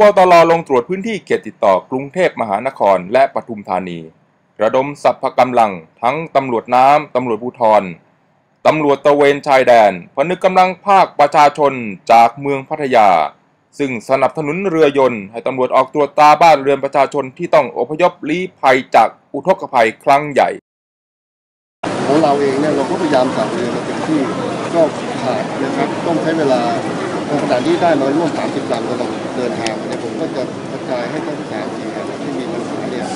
บตรลงตรวจพื้นที่เขตติดต่อกรุงเทพมหานครและปทุมธานี ระดมสัพพกำลังทั้งตำรวจน้ำตำรวจภูธรตำรวจตะเวนชายแดนพนึกกำลังภาคประชาชนจากเมืองพัทยา ซึ่งสนับสนุนเรือยนต์ให้ตำรวจออกตรวจตาบ้านเรือนประชาชนที่ต้องอพยพลี้ภัยจากอุทกภัยครั้งใหญ่ ของเราเองเนี่ยเราก็พยายามสั่งเรือมาเต็มที่ก็ขาดนะครับต้องใช้เวลา ขณะที่ได้มาร่วม 30ลำกำลังเดินทางเนี่ยผมก็จะกระจายให้ทั้งสามสี่แห่งที่มีปัญหาเนี่ย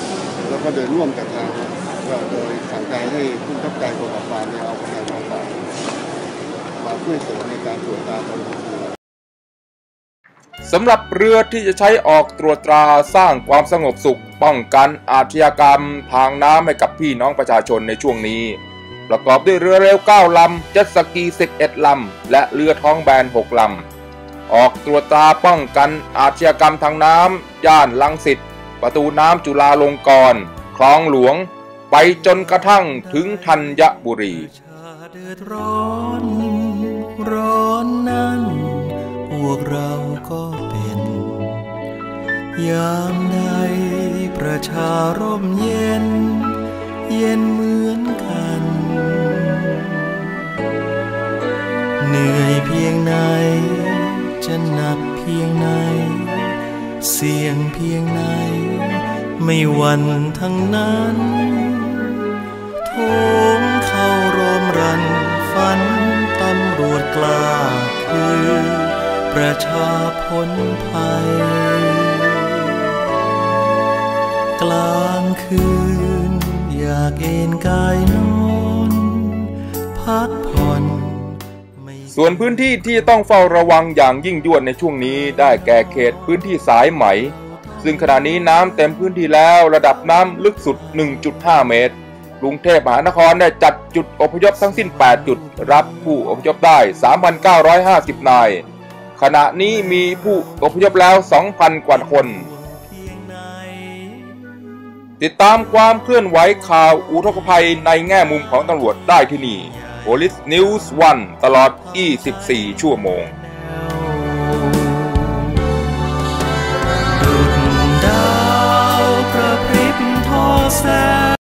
แล้วก็เดินร่วมกับทางโดยสั่งการให้ผู้ขับการกรมปราบปรามเนี่ยเอากำลังมาฝากมาช่วยเสริมในการตรวจตาตอนกลางคืนสำหรับเรือที่จะใช้ออกตรวจตราสร้างความสงบสุข ป้องกันอาชญากรรม ทางน้ำให้กับพี่น้องประชาชนในช่วงนี้ ประกอบด้วยเรือเร็ว 9 ลำ เจ็ตสกี 11 ลำ และเรือท้องแบน 6 ลำ ออกตรวจตราป้องกันอาชญากรรมทางน้ำย่านลังสิตประตูน้ำจุฬาลงกรณ์คลองหลวง ไปจนกระทั่งถึงธัญบุรีร้อนร้อนนั้นพวกเราก็เป็น ยามใดประชาร่มเย็น เย็นเหมือนกัน เหนื่อยเพียงไหน จะหนักเพียงไหน เสี่ยงเพียงไหน ไม่หวันทั้งนั้นโถงเข้าโรมรันฝันตำรวจกล้าคือ ประชาพ้นภัย กลางคืน อยากเอนกายนอน พักผ่อน ส่วนพื้นที่ที่ต้องเฝ้าระวังอย่างยิ่งยวดในช่วงนี้ได้แก่เขตพื้นที่สายไหม ซึ่งขณะนี้น้ำเต็มพื้นที่แล้วระดับน้ำลึกสุด 1.5 เมตรกรุงเทพมหานครได้จัดจุดอพยพทั้งสิ้น 8 จุด รับผู้อพยพได้ 3,950 นาย ขณะนี้มีผู้อพยพแล้ว 2,000 กว่าคนเพียงไหนติดตามความเคลื่อนไหวข่าวอุทกภัยในแง่มุมของตำรวจได้ที่นี่ Police News 1 ตลอด 24 ชั่วโมง